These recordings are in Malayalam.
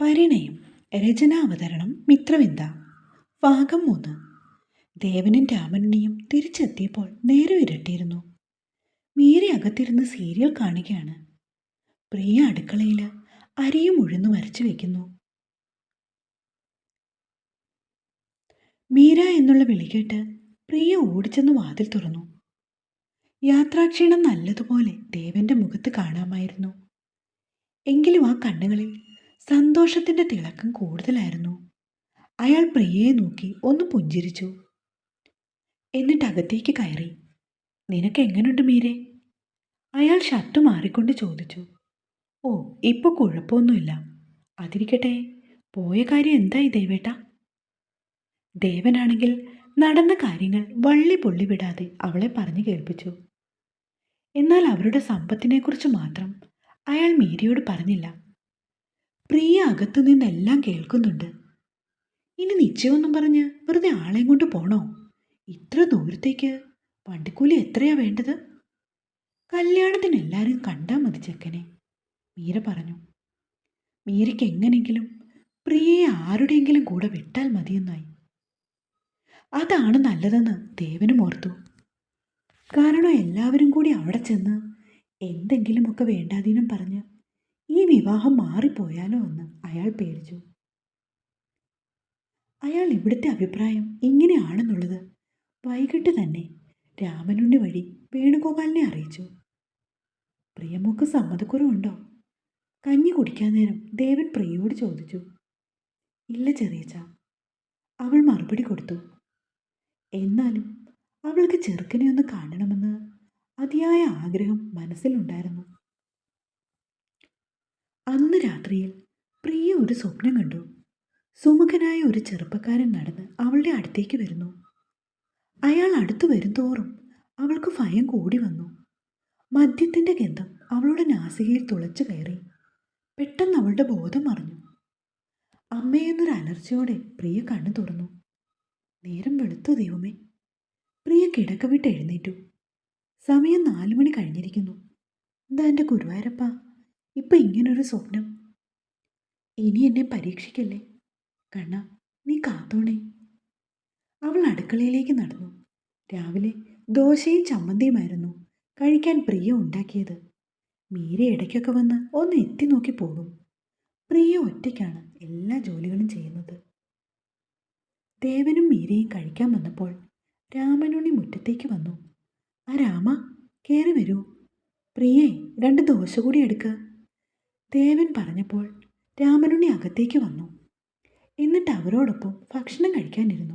പരിണയം രചനാവതരണം മിത്രവിന്ദ. ഭാഗം മൂന്ന്. ദേവനും രാമനെയും തിരിച്ചെത്തിയപ്പോൾ നേരം ഇരട്ടിയിരുന്നു മീര അകത്തിരുന്ന് സീരിയൽ കാണുകയാണ്. പ്രിയ അടുക്കളയിൽ അരിയും ഉഴുന്നു വരച്ചു വയ്ക്കുന്നു മീര എന്നുള്ള വിളി കേട്ട് പ്രിയ ഓടിച്ചെന്ന് വാതിൽ തുറന്നു. യാത്രാക്ഷീണം നല്ലതുപോലെ ദേവന്റെ മുഖത്ത് കാണാമായിരുന്നു. എങ്കിലും ആ കണ്ണുകളിൽ സന്തോഷത്തിന്റെ തിളക്കം കൂടുതലായിരുന്നു. അയാൾ പ്രിയയെ നോക്കി ഒന്ന് പുഞ്ചിരിച്ചു. എന്നിട്ട് അകത്തേക്ക് കയറി. നിനക്ക് എങ്ങനെയുണ്ട് മീരെ? അയാൾ ഷർട്ട് മാറിക്കൊണ്ട് ചോദിച്ചു. ഓ ഇപ്പൊ കുഴപ്പമൊന്നുമില്ല. അതിരിക്കട്ടെ. പോയ കാര്യം എന്തായി ദേവേട്ട? ദേവനാണെങ്കിൽ നടന്ന കാര്യങ്ങൾ വള്ളി പൊള്ളി വിടാതെ അവളെ പറഞ്ഞു കേൾപ്പിച്ചു. എന്നാൽ അവരുടെ സമ്പത്തിനെക്കുറിച്ച് മാത്രം അയാൾ മീരയോട് പറഞ്ഞില്ല. പ്രിയ അകത്തു നിന്നെല്ലാം കേൾക്കുന്നുണ്ട്. ഇനി നിശ്ചയമൊന്നും പറഞ്ഞ് വെറുതെ ആളെയും കൊണ്ട് പോണോ? ഇത്ര ദൂരത്തേക്ക് വണ്ടിക്കൂലി എത്രയാ വേണ്ടത്? കല്യാണത്തിന് എല്ലാവരും കണ്ടാൽ മതി ചെക്കനെ മീര പറഞ്ഞു. മീരയ്ക്ക് എങ്ങനെങ്കിലും പ്രിയയെ ആരുടെയെങ്കിലും കൂടെ വിട്ടാൽ മതിയെന്നായി. അതാണ് നല്ലതെന്ന് ദേവനും ഓർത്തു. കാരണം എല്ലാവരും കൂടി അവിടെ ചെന്ന് എന്തെങ്കിലുമൊക്കെ വേണ്ടാതീനം പറഞ്ഞ് ഈ വിവാഹം മാറിപ്പോയാലോ എന്ന് അയാൾ പേടിച്ചു. അയാൾ ഇവിടുത്തെ അഭിപ്രായം ഇങ്ങനെയാണെന്നുള്ളത് വൈകിട്ട് തന്നെ രാമനുണ്ണി വഴി വേണുഗോപാലിനെ അറിയിച്ചു. പ്രിയമുക്ക് സമ്മതക്കുറവുണ്ടോ? കഞ്ഞി കുടിക്കാൻ നേരം ദേവൻ പ്രിയയോട് ചോദിച്ചു. ഇല്ല ചെറിയച്ച അവൾ മറുപടി കൊടുത്തു. എന്നാലും അവൾക്ക് ചെറുക്കനെ ഒന്ന് കാണണമെന്ന് അതിയായ ആഗ്രഹം മനസ്സിലുണ്ടായിരുന്നു. അന്ന് രാത്രിയിൽ പ്രിയ ഒരു സ്വപ്നം കണ്ടു. സുമുഖനായ ഒരു ചെറുപ്പക്കാരൻ നടന്ന് അവളുടെ അടുത്തേക്ക് വരുന്നു. അയാൾ അടുത്തു വരുംതോറും അവൾക്ക് ഭയം കൂടി വന്നു. മദ്യത്തിന്റെ ഗന്ധം അവളുടെ നാസികയിൽ തുളച്ചു കയറി. പെട്ടെന്ന് അവളുടെ ബോധം മറിഞ്ഞു. അമ്മയെന്നൊരു അലർച്ചയോടെ പ്രിയ കണ്ണു തുറന്നു. നേരം വെളുത്തു ദൈവമേ? പ്രിയ കിടക്ക വിട്ട് എഴുന്നേറ്റു. സമയം നാലു മണി കഴിഞ്ഞിരിക്കുന്നു. എന്താ എന്റെ ഗുരുവായൂരപ്പ. ഇപ്പം ഇങ്ങനൊരു സ്വപ്നം. ഇനി എന്നെ പരീക്ഷിക്കല്ലേ? കണ്ണ നീ കാത്തോണേ. അവൾ അടുക്കളയിലേക്ക് നടന്നു. രാവിലെ ദോശയും ചമ്മന്തിയുമായിരുന്നു കഴിക്കാൻ പ്രിയ ഉണ്ടാക്കിയത്. മീര ഇടയ്ക്കൊക്കെ വന്ന് ഒന്ന് എത്തി നോക്കി പോകും. പ്രിയ ഒറ്റയ്ക്കാണ് എല്ലാ ജോലികളും ചെയ്യുന്നത്. ദേവനും മീരയും കഴിക്കാൻ വന്നപ്പോൾ രാമനുണ്ണി മുറ്റത്തേക്ക് വന്നു. ആ രാമ കയറി വരൂ. പ്രിയേ രണ്ട് ദോശ കൂടി എടുക്ക. ദേവൻ പറഞ്ഞപ്പോൾ രാമനുണ്ണി അകത്തേക്ക് വന്നു. എന്നിട്ട് അവരോടൊപ്പം ഭക്ഷണം കഴിക്കാനിരുന്നു.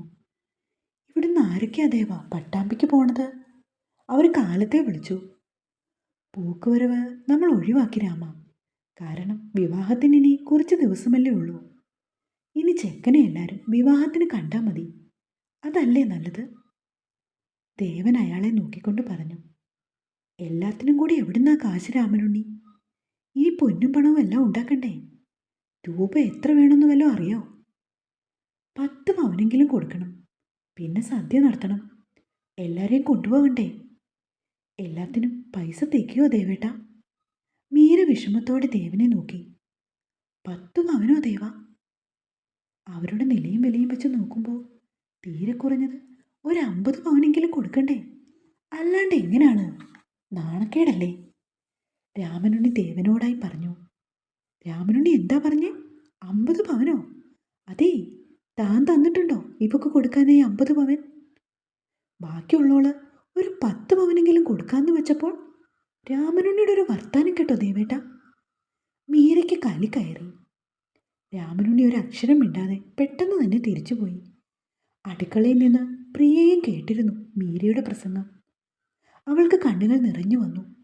ഇവിടുന്ന് ആരൊക്കെയാ ദേവ പട്ടാമ്പിക്ക് പോണത്? അവർ കാലത്തെ വിളിച്ചു. പൂക്കുവരവ് നമ്മൾ ഒഴിവാക്കി രാമ. കാരണം വിവാഹത്തിന് ഇനി കുറച്ച് ദിവസമല്ലേ ഉള്ളൂ. ഇനി ചെക്കനെ എല്ലാവരും വിവാഹത്തിന് കണ്ടാൽ മതി. അതല്ലേ നല്ലത്? ദേവൻ അയാളെ നോക്കിക്കൊണ്ട് പറഞ്ഞു. എല്ലാത്തിനും കൂടി എവിടുന്നാ കാശ് രാമനുണ്ണി? ഈ പൊന്നും പണവും എല്ലാം ഉണ്ടാക്കണ്ടേ? രൂപ എത്ര വേണമെന്ന് വല്ലതും അറിയോ? പത്ത് പവനെങ്കിലും കൊടുക്കണം. പിന്നെ സദ്യ നടത്തണം. എല്ലാവരെയും കൊണ്ടുപോകണ്ടേ? എല്ലാത്തിനും പൈസ തിക്കയോ ദേവേട്ട? മീര വിഷമത്തോടെ ദേവനെ നോക്കി. പത്തു പവനോ ദേവ? അവരുടെ നിലയും വിലയും വെച്ച് നോക്കുമ്പോൾ തീരെ കുറഞ്ഞത് ഒരു അമ്പത് പവനെങ്കിലും കൊടുക്കണ്ടേ? അല്ലാണ്ട് എങ്ങനെയാണ് നാണക്കേടല്ലേ? രാമനുണ്ണി ദേവനോടായി പറഞ്ഞു. രാമനുണ്ണി എന്താ പറഞ്ഞേ? അമ്പത് പവനോ? അതേ താൻ തന്നിട്ടുണ്ടോ ഇവക്ക് കൊടുക്കാനേ അമ്പത് പവൻ? ബാക്കിയുള്ളോൾ ഒരു പത്ത് പവനെങ്കിലും കൊടുക്കാന്ന് വെച്ചപ്പോൾ രാമനുണ്ണിയുടെ ഒരു വർത്താനം കേട്ടോ ദേവേട്ട. മീരയ്ക്ക് കലി കയറി. രാമനുണ്ണി ഒരു അക്ഷരം മിണ്ടാതെ പെട്ടെന്ന് തന്നെ തിരിച്ചുപോയി അടുക്കളയിൽ നിന്ന് പ്രിയയും കേട്ടിരുന്നു മീരയുടെ പ്രസംഗം. അവൾക്ക് കണ്ണുകൾ നിറഞ്ഞു വന്നു.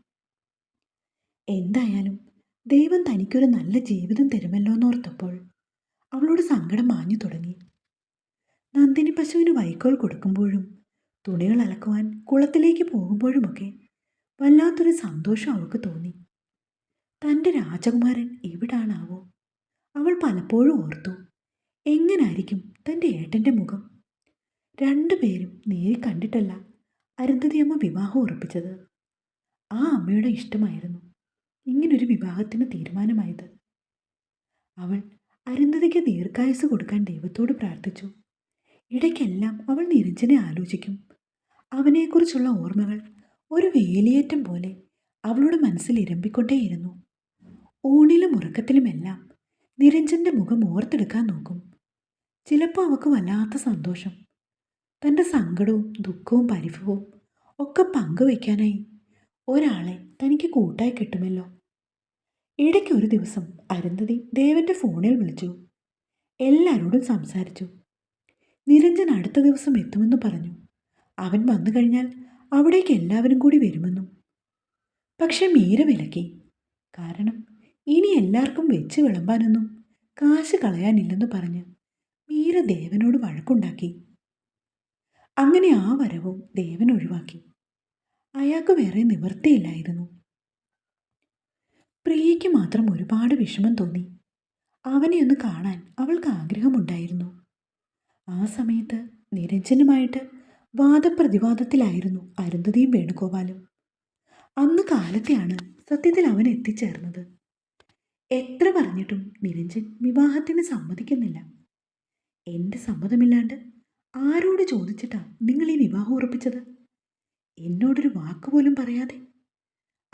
എന്തായാലും ദൈവം തനിക്കൊരു നല്ല ജീവിതം തരുമല്ലോ എന്നോർത്തപ്പോൾ അവളോട് സങ്കടം മാഞ്ഞു തുടങ്ങി. നന്ദിനി പശുവിന് വൈക്കോൽ കൊടുക്കുമ്പോഴും തുണികൾ അലക്കുവാൻ കുളത്തിലേക്ക് പോകുമ്പോഴുമൊക്കെ വല്ലാത്തൊരു സന്തോഷം അവൾക്ക് തോന്നി. തന്റെ രാജകുമാരൻ എവിടാണാവോ? അവൾ പലപ്പോഴും ഓർത്തു എങ്ങനായിരിക്കും തന്റെ ഏട്ടന്റെ മുഖം? രണ്ടുപേരും നേരി കണ്ടിട്ടല്ല അരുന്ധതി അമ്മ വിവാഹം ഉറപ്പിച്ചത്. ആ അമ്മയുടെ ഇഷ്ടമായിരുന്നു. ഇങ്ങനൊരു വിവാഹത്തിന് തീരുമാനമായത്. അവൾ അരുന്ധതിക്ക് ദീർഘായുസ് കൊടുക്കാൻ ദൈവത്തോട് പ്രാർത്ഥിച്ചു. ഇടയ്ക്കെല്ലാം അവൾ നിരഞ്ജനെ ആലോചിക്കും. അവനെക്കുറിച്ചുള്ള ഓർമ്മകൾ ഒരു വേലിയേറ്റം പോലെ അവളുടെ മനസ്സിൽ ഇരമ്പിക്കൊണ്ടേയിരുന്നു. ഊണിലും ഉറക്കത്തിലുമെല്ലാം നിരഞ്ജന്റെ മുഖം ഓർത്തെടുക്കാൻ നോക്കും. ചിലപ്പോൾ അവൾക്ക് വല്ലാത്ത സന്തോഷം. തന്റെ സങ്കടവും ദുഃഖവും പരിഭവവും ഒക്കെ പങ്കുവയ്ക്കാനായി ഒരാളെ തനിക്ക് കൂട്ടായി കിട്ടുമല്ലോ. ഇടയ്ക്ക് ഒരു ദിവസം അരുന്ധതി ദേവന്റെ ഫോണിൽ വിളിച്ചു. എല്ലാവരോടും സംസാരിച്ചു. നിരഞ്ജൻ അടുത്ത ദിവസം എത്തുമെന്ന് പറഞ്ഞു. അവൻ വന്നു കഴിഞ്ഞാൽ അവിടേക്ക് എല്ലാവരും കൂടി വരുമെന്നും. പക്ഷെ മീര വിലക്കി. കാരണം ഇനി എല്ലാവർക്കും വെച്ച് വിളമ്പാനൊന്നും കാശ് കളയാനില്ലെന്ന് പറഞ്ഞ് മീര ദേവനോട് വഴക്കുണ്ടാക്കി. അങ്ങനെ ആ വരവും ദേവൻ ഒഴിവാക്കി. അയാൾക്ക് വേറെ നിവൃത്തിയില്ലായിരുന്നു. പ്രിയയ്ക്ക് മാത്രം ഒരുപാട് വിഷമം തോന്നി. അവനെ ഒന്ന് കാണാൻ അവൾക്ക് ആഗ്രഹമുണ്ടായിരുന്നു. ആ സമയത്ത് നിരഞ്ജനുമായിട്ട് വാദപ്രതിവാദത്തിലായിരുന്നു അരുന്ധതിയും വേണുഗോപാലും. അന്ന് കാലത്തെയാണ് സത്യത്തിൽ അവൻ എത്തിച്ചേർന്നത്. എത്ര പറഞ്ഞിട്ടും നിരഞ്ജൻ വിവാഹത്തിന് സമ്മതിക്കുന്നില്ല. എന്റെ സമ്മതമില്ലാണ്ട് ആരോട് ചോദിച്ചിട്ടാ നിങ്ങൾ ഈ വിവാഹം ഉറപ്പിച്ചത്? എന്നോടൊരു വാക്കുപോലും പറയാതെ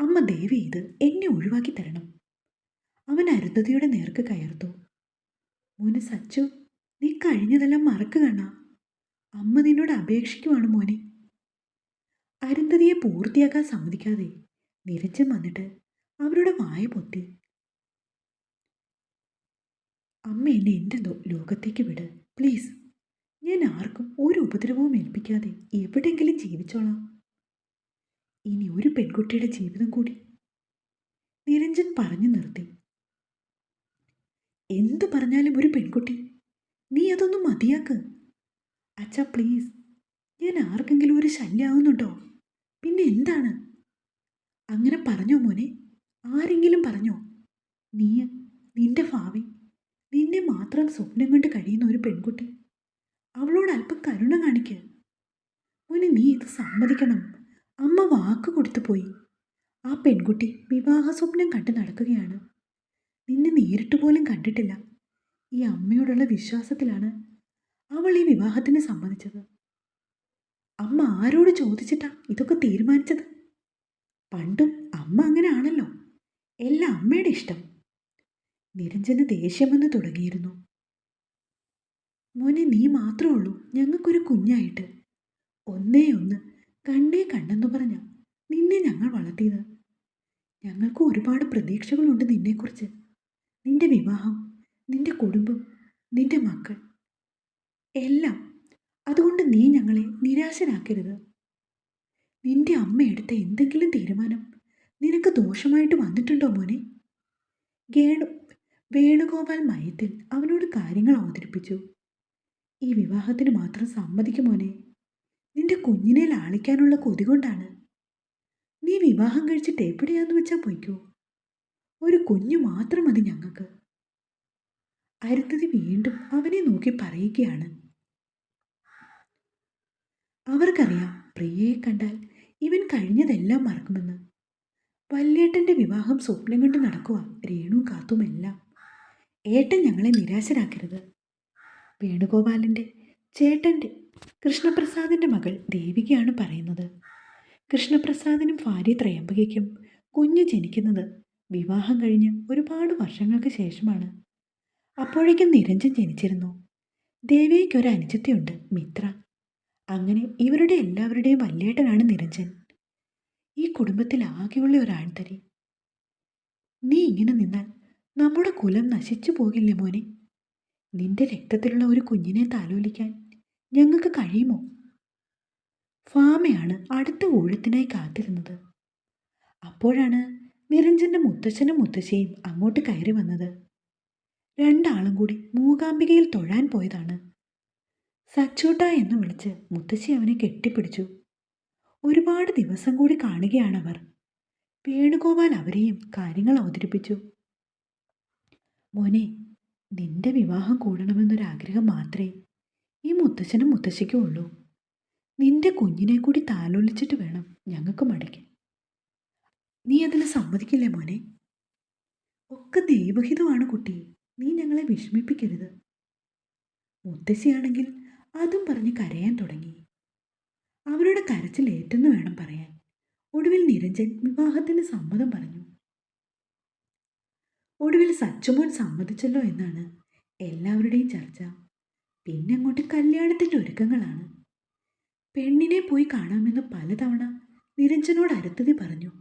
അമ്മ ദേവി ഇത് എന്നെ ഒഴിവാക്കി തരണം. അവൻ അരുന്ധതിയുടെ നേർക്ക് കയർത്തു. മോനെ സച്ചു നീ കഴിഞ്ഞതെല്ലാം മറക്കുകണ്ണ അമ്മ നിന്നോട് അപേക്ഷിക്കുവാണ് മോനെ. അരുന്ധതിയെ പൂർത്തിയാക്കാൻ സമ്മതിക്കാതെ നിരച്ചും വന്നിട്ട് അവരുടെ വായ പൊത്തി. അമ്മ എന്നെ എന്റെ ലോകത്തേക്ക് വിട്. പ്ലീസ് ഞാൻ ആർക്കും ഒരു ഉപദ്രവവും ഏൽപ്പിക്കാതെ എവിടെയെങ്കിലും ജീവിച്ചോളാം. ഇനി ഒരു പെൺകുട്ടിയുടെ ജീവിതം കൂടി. നിരഞ്ജൻ പറഞ്ഞു നിർത്തി. എന്തു പറഞ്ഞാലും ഒരു പെൺകുട്ടി നീ അതൊന്നും മതിയാക്ക്. അച്ഛ പ്ലീസ് ഞാൻ ആർക്കെങ്കിലും ഒരു ശല്യമാവുന്നുണ്ടോ പിന്നെ എന്താണ്? അങ്ങനെ പറഞ്ഞോ മോനെ? ആരെങ്കിലും പറഞ്ഞോ? നീ നിന്റെ ഭാവി. നിന്നെ മാത്രം സ്വപ്നം കണ്ട് കഴിയുന്ന ഒരു പെൺകുട്ടി. അവളോട് അല്പം കരുണ കാണിക്ക്. മോനെ നീ ഇത് സമ്മതിക്കണം. അമ്മ വാക്ക് കൊടുത്തു പോയി. ആ പെൺകുട്ടി വിവാഹ സ്വപ്നം കണ്ട് നടക്കുകയാണ്. നിന്നെ നേരിട്ട് പോലും കണ്ടിട്ടില്ല. ഈ അമ്മയോടുള്ള വിശ്വാസത്തിലാണ് അവൾ ഈ വിവാഹത്തിന് സമ്മതിച്ചത്. അമ്മ ആരോട് ചോദിച്ചിട്ടാ ഇതൊക്കെ തീരുമാനിച്ചത്? പണ്ടും അമ്മ അങ്ങനെ ആണല്ലോ എല്ലാം അമ്മയുടെ ഇഷ്ടം. നിരഞ്ജന് ദേഷ്യമെന്ന് തുടങ്ങിയിരുന്നു. മോനെ നീ മാത്രമേ ഉള്ളൂ. ഞങ്ങൾക്കൊരു കുഞ്ഞായിട്ട്. ഒന്നേ ഒന്ന്. കണ്ടേ കണ്ടെന്ന് പറഞ്ഞ നിന്നെ ഞങ്ങൾ വളർത്തിയത്. ഞങ്ങൾക്ക് ഒരുപാട് പ്രതീക്ഷകളുണ്ട് നിന്നെക്കുറിച്ച്. നിന്റെ വിവാഹം നിന്റെ കുടുംബം നിന്റെ മക്കൾ. എല്ലാം അതുകൊണ്ട് നീ ഞങ്ങളെ നിരാശരാക്കരുത് നിന്റെ അമ്മ എടുത്ത എന്തെങ്കിലും തീരുമാനം നിനക്ക് ദോഷമായിട്ട് വന്നിട്ടുണ്ടോ മോനെ? ഗേണു വേണുഗോപാൽ മയത്തിൽ അവനോട് കാര്യങ്ങൾ അവതരിപ്പിച്ചു. ഈ വിവാഹത്തിന് മാത്രം സമ്മതിക്കും മോനെ. നിന്റെ കുഞ്ഞിനെ ലാളിക്കാനുള്ള കൊതി കൊണ്ടാണ്. നീ വിവാഹം കഴിച്ചിട്ട് എവിടെയാന്ന് വെച്ചാൽ പൊയ്ക്കോ. ഒരു കുഞ്ഞു മാത്രം മതി ഞങ്ങൾക്ക്. അരുന്ധതി വീണ്ടും അവനെ നോക്കി പറയുകയാണ്. അവർക്കറിയാം പ്രിയയെ കണ്ടാൽ ഇവൻ കഴിഞ്ഞതെല്ലാം മറക്കുമെന്ന്. വല്യേട്ടന്റെ വിവാഹം സ്വപ്നം കണ്ട് നടക്കുക രേണു കാത്തുമെല്ലാം. ഏട്ടൻ ഞങ്ങളെ നിരാശരാക്കരുത്. വേണുഗോപാലിന്റെ ചേട്ടന്റെ കൃഷ്ണപ്രസാദിന്റെ മകൾ ദേവികയാണ് പറയുന്നത്. കൃഷ്ണപ്രസാദിനും ഭാര്യ ത്രയംബകയ്ക്കും കുഞ്ഞ് ജനിക്കുന്നത് വിവാഹം കഴിഞ്ഞ് ഒരുപാട് വർഷങ്ങൾക്ക് ശേഷമാണ്. അപ്പോഴേക്കും നിരഞ്ജൻ ജനിച്ചിരുന്നു. ദേവികയ്ക്ക് ഒരു അനുജത്തിയുണ്ട് മിത്ര. അങ്ങനെ ഇവരുടെ എല്ലാവരുടെയും വല്യേട്ടനാണ് നിരഞ്ജൻ. ഈ കുടുംബത്തിൽ ആകെയുള്ള ഒരു നീ ഇങ്ങനെ നിന്നാൽ നമ്മുടെ കുലം നശിച്ചു പോകില്ലേ മോനെ? നിന്റെ രക്തത്തിലുള്ള ഒരു കുഞ്ഞിനെ താലോലിക്കാൻ ഞങ്ങൾക്ക് കഴിയുമോ? ഫാമയാണ് അടുത്ത ഊഴത്തിനായി കാത്തിരുന്നത്. അപ്പോഴാണ് നിരഞ്ജന്റെ മുത്തച്ഛനും മുത്തശ്ശിയും അങ്ങോട്ട് കയറി വന്നത്. രണ്ടാളും കൂടി മൂകാംബികയിൽ തൊഴാൻ പോയതാണ്. സച്ചോട്ട എന്ന് വിളിച്ച് മുത്തശ്ശി അവനെ കെട്ടിപ്പിടിച്ചു. ഒരുപാട് ദിവസം കൂടി കാണുകയാണവർ. വേണുഗോപാൽ അവരെയും കാര്യങ്ങൾ അവതരിപ്പിച്ചു. മോനെ നിന്റെ വിവാഹം കൂടണമെന്നൊരാഗ്രഹം മാത്രമേ ഈ മുത്തച്ഛനും മുത്തശ്ശിക്കും ഉള്ളൂ. നിന്റെ കുഞ്ഞിനെ കൂടി താലോലിച്ചിട്ട് വേണം ഞങ്ങൾക്ക് മടക്കാൻ നീ അതിന് സമ്മതിക്കില്ലേ മോനെ? ഒക്കെ ദൈവഹിതമാണ് കുട്ടി. നീ ഞങ്ങളെ വിഷമിപ്പിക്കരുത്. മുത്തശ്ശിയാണെങ്കിൽ അതും പറഞ്ഞ് കരയാൻ തുടങ്ങി. അവരുടെ കരച്ചിൽ ഏറ്റെന്ന് വേണം പറയാൻ. ഒടുവിൽ നിരഞ്ജൻ വിവാഹത്തിന് സമ്മതം പറഞ്ഞു. ഒടുവിൽ സച്ചുമോൻ സമ്മതിച്ചല്ലോ എന്നാണ് എല്ലാവരുടെയും ചർച്ച. പിന്നെ അങ്ങോട്ട് കല്യാണത്തിന്റെ ഒരുക്കങ്ങളാണ്. പെണ്ണിനെ പോയി കാണാമെന്ന് പലതവണ നിരഞ്ജനോട് അരുത്തതി പറഞ്ഞു.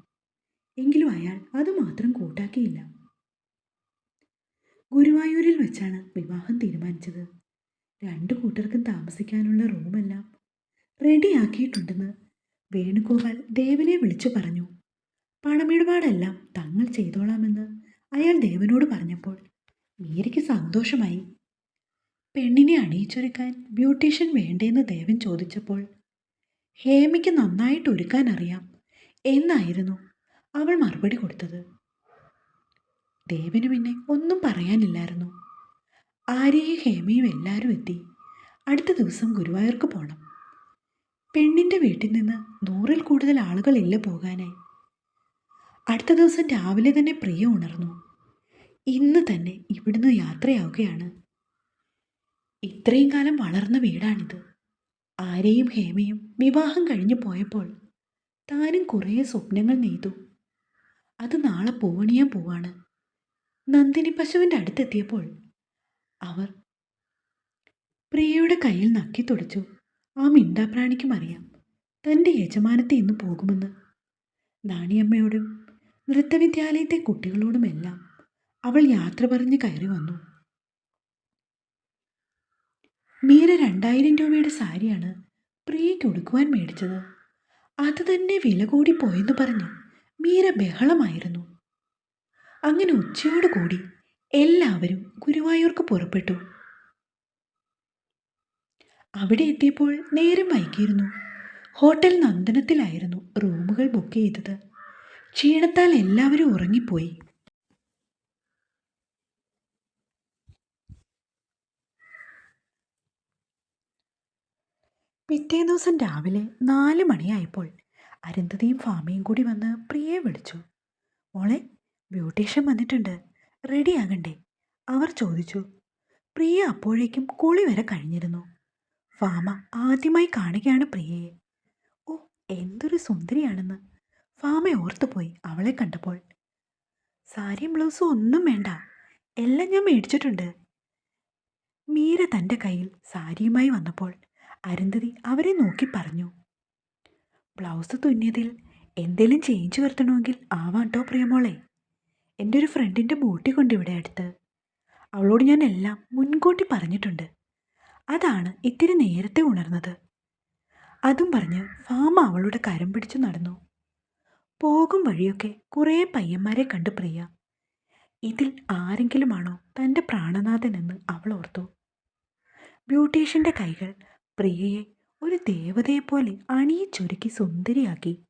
എങ്കിലും അയാൾ അതുമാത്രം കൂട്ടാക്കിയില്ല. ഗുരുവായൂരിൽ വെച്ചാണ് വിവാഹം തീരുമാനിച്ചത്. രണ്ടു കൂട്ടർക്കും താമസിക്കാനുള്ള റൂമെല്ലാം റെഡിയാക്കിയിട്ടുണ്ടെന്ന് വേണുഗോപാൽ ദേവനെ വിളിച്ചു പറഞ്ഞു. പണമിടപാടെല്ലാം തങ്ങൾ ചെയ്തോളാമെന്ന് അയാൾ ദേവനോട് പറഞ്ഞപ്പോൾ മീരയ്ക്ക് സന്തോഷമായി. പെണ്ണിനെ അണിയിച്ചൊരുക്കാൻ ബ്യൂട്ടീഷ്യൻ വേണ്ടേന്ന് ദേവൻ ചോദിച്ചപ്പോൾ ഹേമയ്ക്ക് നന്നായിട്ട് ഒരുക്കാൻ അറിയാം എന്നായിരുന്നു അവൾ മറുപടി കൊടുത്തത്. ദേവന് പിന്നെ ഒന്നും പറയാനില്ലായിരുന്നു. ആര്യയും ഹേമയും എല്ലാവരും എത്തി. അടുത്ത ദിവസം ഗുരുവായൂർക്ക് പോകണം പെണ്ണിന്റെ വീട്ടിൽ നിന്ന് നൂറിൽ കൂടുതൽ ആളുകളില്ല പോകാനായി. അടുത്ത ദിവസം രാവിലെ തന്നെ പ്രിയ ഉണർന്നു. ഇന്ന് തന്നെ ഇവിടുന്ന് യാത്രയാവുകയാണ്. ഇത്രയും കാലം വളർന്ന വീടാണിത്. ആരെയും ഹേമയും വിവാഹം കഴിഞ്ഞു പോയപ്പോൾ താനും കുറേ സ്വപ്നങ്ങൾ നെയ്തു. അത് നാളെ പൂവണിയാൻ പോവാണ്. നന്ദിനി പശുവിന്റെ അടുത്തെത്തിയപ്പോൾ അവർ പ്രിയയുടെ കയ്യിൽ നക്കി തുടച്ചു. ആ മിണ്ടാപ്രാണിക്കും അറിയാം തന്റെ യജമാനത്തെ ഇന്ന് പോകുമെന്ന്. നാണിയമ്മയോടും നൃത്തവിദ്യാലയത്തെ കുട്ടികളോടുമെല്ലാം അവൾ യാത്ര പറഞ്ഞ് കയറി വന്നു. മീര രണ്ടായിരം രൂപയുടെ സാരിയാണ് പ്രിയയ്ക്ക് ഉടുക്കുവാൻ മേടിച്ചത്. അത് തന്നെ വില കൂടി പോയെന്ന് പറഞ്ഞ് മീര ബഹളമായിരുന്നു. അങ്ങനെ ഉച്ചയോട് കൂടി എല്ലാവരും ഗുരുവായൂർക്ക് പുറപ്പെട്ടു. അവിടെ എത്തിയപ്പോൾ നേരം വൈകിയിരുന്നു. ഹോട്ടൽ നന്ദനത്തിലായിരുന്നു റൂമുകൾ ബുക്ക് ചെയ്തത്. ക്ഷീണത്താൽ എല്ലാവരും ഉറങ്ങിപ്പോയി. പിറ്റേ ദിവസം രാവിലെ നാല് മണിയായപ്പോൾ അരുന്ധതിയും ഫാമിയും കൂടി വന്ന് പ്രിയയെ വിളിച്ചു. മോളെ ബ്യൂട്ടീഷ്യൻ വന്നിട്ടുണ്ട്. റെഡിയാകണ്ടേ അവർ ചോദിച്ചു. പ്രിയ അപ്പോഴേക്കും കുളി വരെ കഴിഞ്ഞിരുന്നു. ഫാമ ആദ്യമായി കാണുകയാണ് പ്രിയയെ. ഓ എന്തൊരു സുന്ദരിയാണെന്ന്. ഫാമ ഓർത്തുപോയി അവളെ കണ്ടപ്പോൾ. സാരിയും ബ്ലൗസും ഒന്നും വേണ്ട. എല്ലാം ഞാൻ മേടിച്ചിട്ടുണ്ട്. മീര തന്റെ കയ്യിൽ സാരിയുമായി വന്നപ്പോൾ അരുന്ധതി അവരെ നോക്കി പറഞ്ഞു. ബ്ലൗസ് തുന്നിയതിൽ എന്തെങ്കിലും ചേഞ്ച് വരുത്തണമെങ്കിൽ ആവാട്ടോ പ്രിയമോളെ. എന്റെ ഒരു ഫ്രണ്ടിന്റെ ബൂട്ടി കൊണ്ട് ഇവിടെ അടുത്ത്. അവളോട് ഞാൻ എല്ലാം മുൻകൂട്ടി പറഞ്ഞിട്ടുണ്ട്. അതാണ് ഇത്തിരി നേരത്തെ ഉണർന്നത്. അതും പറഞ്ഞ് ഫാമ അവളുടെ കരം പിടിച്ചു നടന്നു. പോകും വഴിയൊക്കെ കുറേ പയ്യന്മാരെ കണ്ടു പ്രിയ. ഇതിൽ ആരെങ്കിലുമാണോ തന്റെ പ്രാണനാഥനെന്ന് അവൾ ഓർത്തു. ബ്യൂട്ടീഷ്യന്റെ കൈകൾ പ്രിയയെ ഒരു ദേവതയെപ്പോലെ അണിയിച്ചൊരുക്കി സുന്ദരിയാക്കി.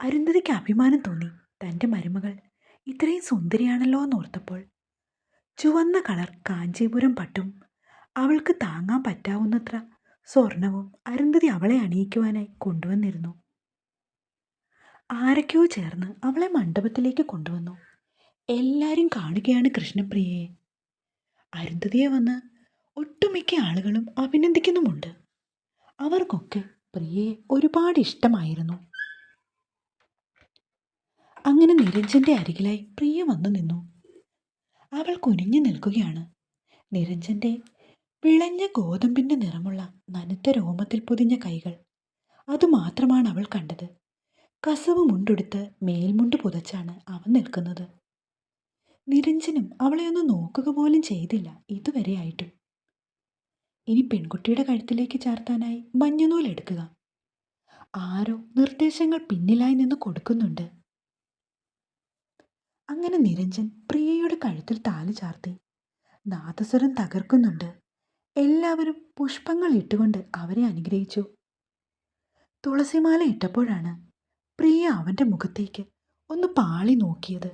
അരുന്ധതിക്ക് അഭിമാനം തോന്നി തന്റെ മരുമകൾ ഇത്രയും സുന്ദരിയാണല്ലോ എന്നോർത്തപ്പോൾ. ചുവന്ന കളർ കാഞ്ചീപുരം പട്ടും അവൾക്ക് താങ്ങാൻ പറ്റാവുന്നത്ര സ്വർണവും അരുന്ധതി അവളെ അണിയിക്കുവാനായി കൊണ്ടുവന്നിരുന്നു. ആരൊക്കെയോ ചേർന്ന് അവളെ മണ്ഡപത്തിലേക്ക് കൊണ്ടുവന്നു. എല്ലാവരും കാണുകയാണ് കൃഷ്ണപ്രിയയെ. അരുന്ധതിയെ വന്ന് ഒട്ടുമിക്ക ആളുകളും അഭിനന്ദിക്കുന്നുമുണ്ട്. അവർക്കൊക്കെ പ്രിയയെ ഒരുപാട് ഇഷ്ടമായിരുന്നു. അങ്ങനെ നിരഞ്ജന്റെ അരികിലായി പ്രിയ വന്നു നിന്നു. അവൾ കുനിഞ്ഞു നിൽക്കുകയാണ്. നിരഞ്ജന്റെ വിളഞ്ഞ ഗോതമ്പിന്റെ നിറമുള്ള നനുത്ത രോമത്തിൽ പൊതിഞ്ഞ കൈകൾ. അതുമാത്രമാണ് അവൾ കണ്ടത്. കസവ് മുണ്ടെടുത്ത് മേൽമുണ്ട് പുതച്ചാണ് അവൻ നിൽക്കുന്നത്. നിരഞ്ജനും അവളെ ഒന്ന് നോക്കുക പോലും ചെയ്തില്ല. ഇതുവരെയായിട്ടും. ഇനി പെൺകുട്ടിയുടെ കഴുത്തിലേക്ക് ചാർത്താനായി മഞ്ഞനൂൽ എടുക്കുക ആരോ നിർദ്ദേശങ്ങൾ പിന്നിലായി നിന്ന് കൊടുക്കുന്നുണ്ട്. അങ്ങനെ നിരഞ്ജൻ പ്രിയയുടെ കഴുത്തിൽ താലി ചാർത്തി. നാദസ്വരം തകർക്കുന്നുണ്ട്. എല്ലാവരും പുഷ്പങ്ങൾ ഇട്ടുകൊണ്ട് അവരെ അനുഗ്രഹിച്ചു. തുളസിമാല ഇട്ടപ്പോഴാണ് പ്രിയ അവന്റെ മുഖത്തേക്ക് ഒന്ന് പാളി നോക്കിയത്.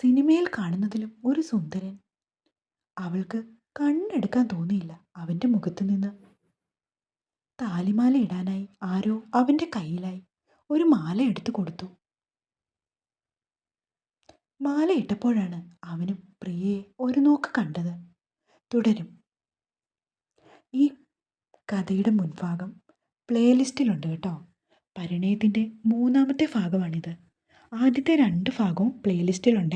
സിനിമയിൽ കാണുന്നതിലും ഒരു സുന്ദരൻ. അവൾക്ക് കണ്ണെടുക്കാൻ തോന്നിയില്ല അവന്റെ മുഖത്ത് നിന്ന് താലിമാല ഇടാനായി ആരോ അവന്റെ കയ്യിലായി ഒരു മാല എടുത്തു കൊടുത്തു. മാല ഇട്ടപ്പോഴാണ് അവനും പ്രിയയെ ഒരു നോക്ക് കണ്ടത്. തുടരും. ഈ കഥയുടെ മുൻഭാഗം പ്ലേലിസ്റ്റിലുണ്ട് കേട്ടോ. പരിണയത്തിന്റെ മൂന്നാമത്തെ ഭാഗമാണിത്. ആദ്യത്തെ രണ്ട് ഭാഗവും പ്ലേലിസ്റ്റിലുണ്ട്.